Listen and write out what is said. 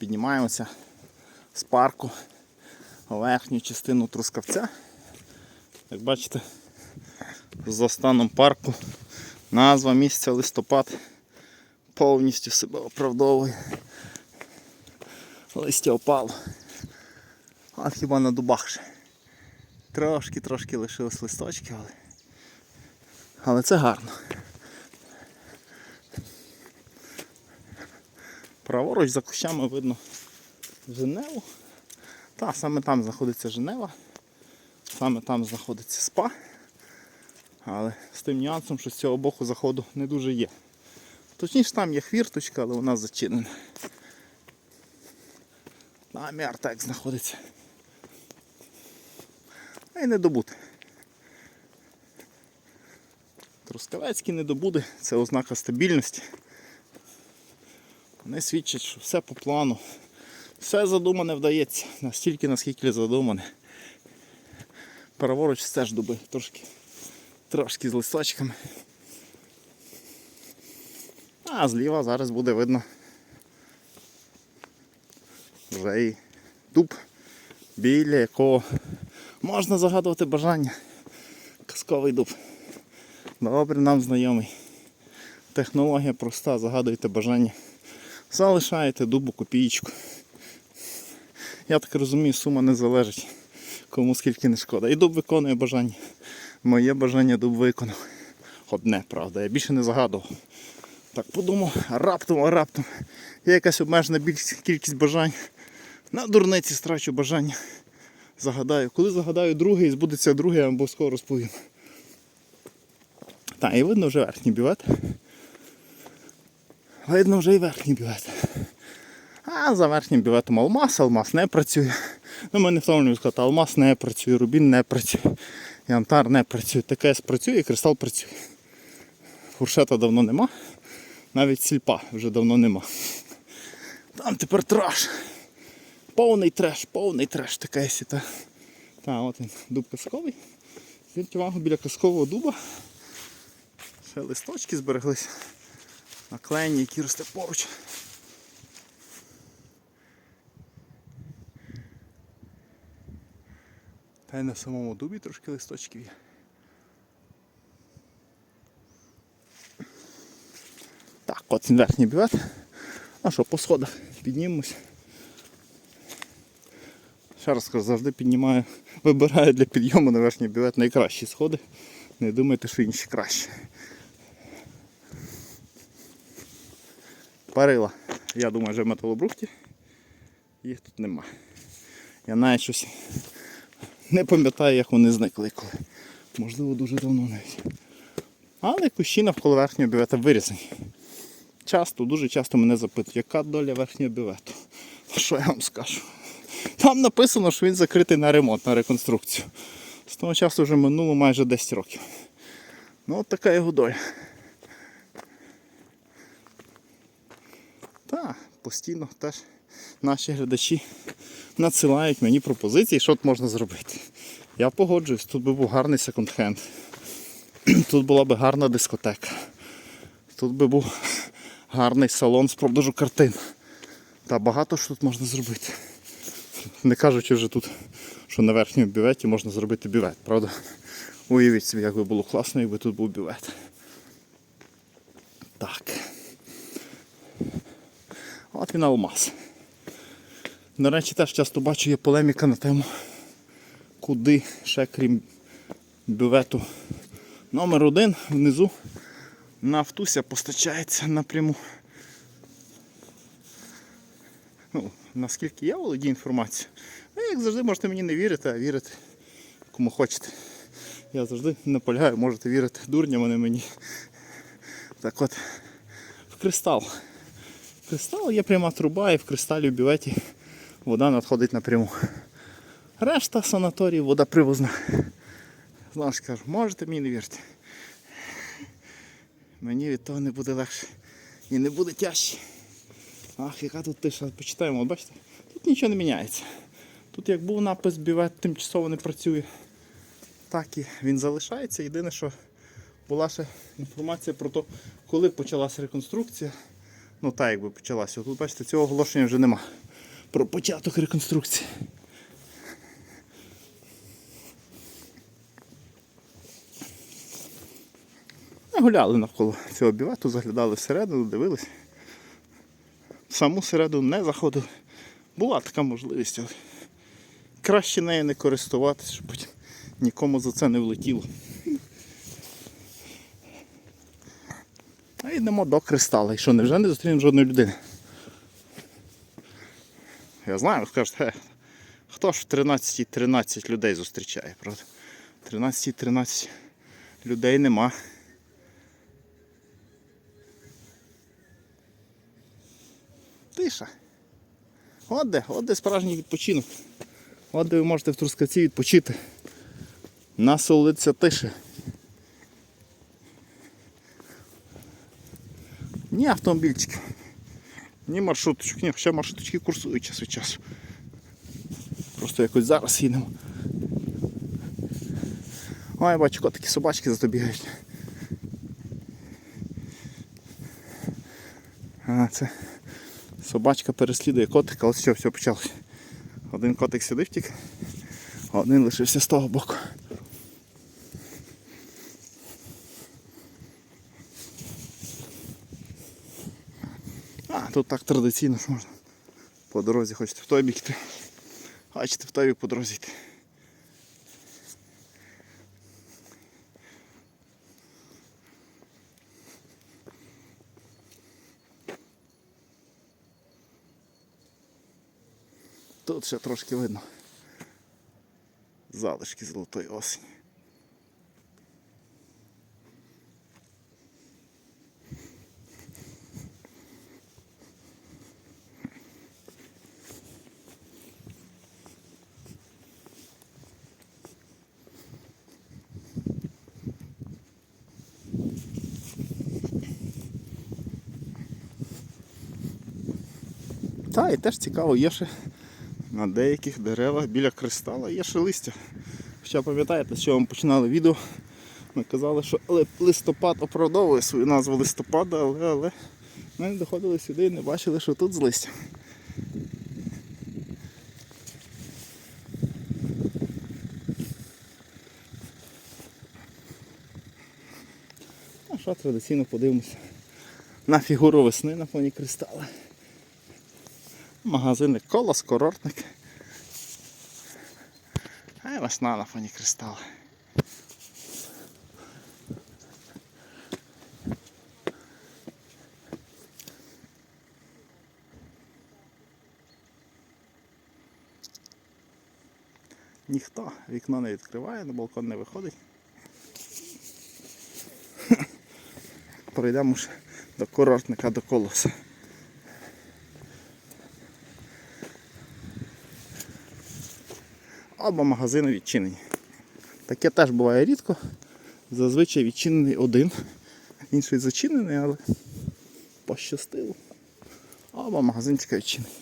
Піднімаємося з парку в верхню частину трускавця. Як бачите, за станом парку назва місця листопад повністю себе оправдовує. Листя опало. А хіба на дубах ще. Трошки-трошки лишились листочки, але, але це гарно. Праворуч за кущами видно Женеву. Та, саме там знаходиться Женева. Саме там знаходиться спа. Але з тим нюансом, що з цього боку заходу не дуже є. Точніше там є хвірточка, але вона зачинена. Там і Артек знаходиться. А й недобути. Трускавецькі недобуди це ознака стабільності. Вони свідчать, що все по плану. Все задумане вдається, настільки, наскільки задумане. Праворуч теж дуби, трошки, трошки з листочками. А зліва зараз буде видно вже і дуб, біля якого можна загадувати бажання. Казковий дуб. Добре нам знайомий. Технологія проста, загадуєте бажання. Залишаєте дубу копієчку. Я так розумію, сума не залежить, кому скільки не шкода. І дуб виконує бажання. Моє бажання дуб виконав. Одне, правда, я більше не загадував. Так подумав, раптом, а раптом. Є якась обмежена кількість бажань. На дурниці страчу бажання. Загадаю. Коли загадаю друге і збудеться друге, я вам обов'язково розповім. Так, і видно вже верхній бювет. Видно вже і верхній бювет. А за верхнім бюветом алмаз, алмаз не працює. Ну, ми не втомлюємо сказати, алмаз не працює, рубін не працює, янтар не працює, ТКС працює кристал працює. Фуршета давно нема, навіть сільпа вже давно нема. Там тепер траш. Повний треш, повний треш ТКС. Та, та от він, дуб казковий. Зверніть увагу біля казкового дуба. Ще листочки збереглися. Наклеєні, які росте поруч. Та й на самому дубі трошки листочків є. Так, от він верхній бювет. А що, по сходах піднімемось. Ще раз кажу, завжди піднімаю, вибираю для підйому на верхній бювет найкращі сходи. Не думайте, що інші краще. Парила, я думаю, вже в металобрухті. Їх тут нема. Я навіть щось не пам'ятаю, як вони зникли коли. Можливо, дуже давно навіть. Але кущі навколо верхнього бювета вирізані. Часто, дуже часто мене запитують, яка доля верхнього бювету. Що я вам скажу? Там написано, що він закритий на ремонт, на реконструкцію. З того часу вже минуло майже 10 років. Ну от така його доля. Так, постійно теж наші глядачі надсилають мені пропозиції, що тут можна зробити. Я погоджуюсь, тут би був гарний секонд-хенд. Тут була б гарна дискотека. Тут би був гарний салон з продажу картин. Та багато що тут можна зробити. Не кажучи вже тут, що на верхньому бюветі можна зробити бювет, правда? Уявіть собі, як би було класно, якби тут був бювет. Так. От він алмаз. До речі, теж часто бачу є полеміка на тему, куди ще крім бювету номер один внизу нафтуся постачається напряму. Ну, наскільки я володію інформацією. Ви, як завжди, можете мені не вірити, а вірити кому хочете. Я завжди наполягаю, можете вірити дурням, а не мені. Так от, в кристал. Кристал є пряма труба і в кристалі в бюветі вода надходить напряму. Решта санаторій, вода привозна. Ж кажу, можете мені не вірити. Мені від того не буде легше і не буде тяжче. Ах, яка тут тиша, почитаємо, от бачите, тут нічого не міняється. Тут як був напис бювет тимчасово не працює, так і він залишається. Єдине, що була ще інформація про те, коли почалася реконструкція. Ну так якби почалася. Тут бачите, цього оголошення вже нема. про початок реконструкції. Гуляли навколо цього бювету, заглядали всередину, дивились. В саму середину не заходили. Була така можливість, але краще нею не користуватися, щоб потім нікому за це не влетіло. А йдемо до кристала. І що, невже не зустрінемо жодної людини? Я знаю, скажете, «Е, хто ж в 13 13 людей зустрічає, правда? В 13 13 людей нема. Тиша. От де, от де справжній відпочинок. От де ви можете в Трускавці відпочити. Насолодитися тиші. Ні автомобільчиків, ні маршруточок, ні, хоча маршруточки курсують час від часу. Просто якось зараз їдемо. Ой, бачу, котики собачки за бігають. А, це собачка переслідує котика, ось що, все почалося. Один котик сюди втік, а один лишився з того боку. Тут так традиційно що можна. По дорозі хочете в той бік йти. Хочете в той бік по дорозі йти. Тут ще трошки видно. Залишки золотої осені. І теж цікаво, є ще на деяких деревах біля кристала є ще листя. Хоча пам'ятаєте, чого ми починали відео, ми казали, що листопад оправдовує свою назву листопада, але, але ми доходили сюди і не бачили, що тут з листям. А що традиційно подивимося на фігуру весни на фоні кристала. Магазини колос, курортник. А й весна на фоні кристала. Ніхто вікно не відкриває, на балкон не виходить. Пройдемо ж до курортника до колоса. Або магазини відчинені. Таке теж буває рідко. Зазвичай відчинений один, інший зачинений, але пощастило. Або магазинчика відчинений.